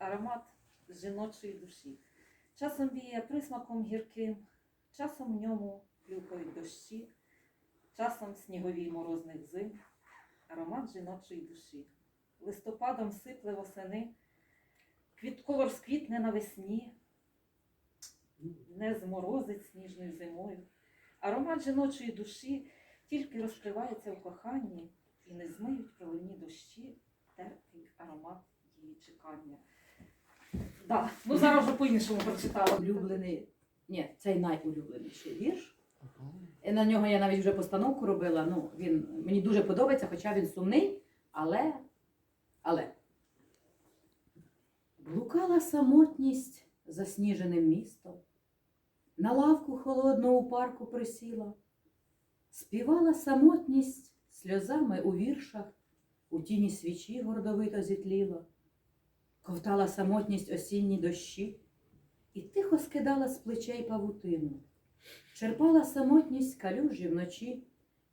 аромат жіночої душі. Часом віє присмаком гірким, часом в ньому плюкають дощі, часом снігові морозних зим, аромат жіночої душі. Листопадом сипле восени, квітково розквітне навесні, не зморозить сніжною зимою. Аромат жіночої душі тільки розкривається в коханні і не змиють проливні дощі Да. Ну зараз вже по-іншому прочитала. Улюблений, ні, цей найулюбленіший вірш. І на нього я навіть вже постановку робила. Ну, він мені дуже подобається, хоча він сумний, але. але. Блукала самотність засніженим містом, на лавку холодну у парку присіла, співала самотність сльозами у віршах, у тіні свічі гордовито зітліла, ковтала самотність осінні дощі і тихо скидала з плечей павутину. Черпала самотність калюжі вночі,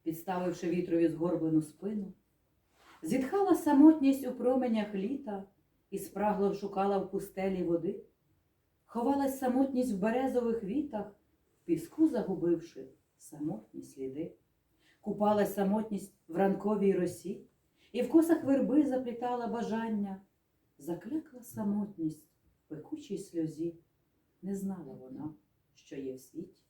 підставивши вітрові згорблену спину. Зітхала самотність у променях літа і спрагло шукала в пустелі води. Ховалась самотність в березових вітах, в піску загубивши самотні сліди. Купалась самотність в ранковій росі, і в косах верби заплітала бажання. Заклякла самотність в пекучій сльозі. Не знала вона, що є в світі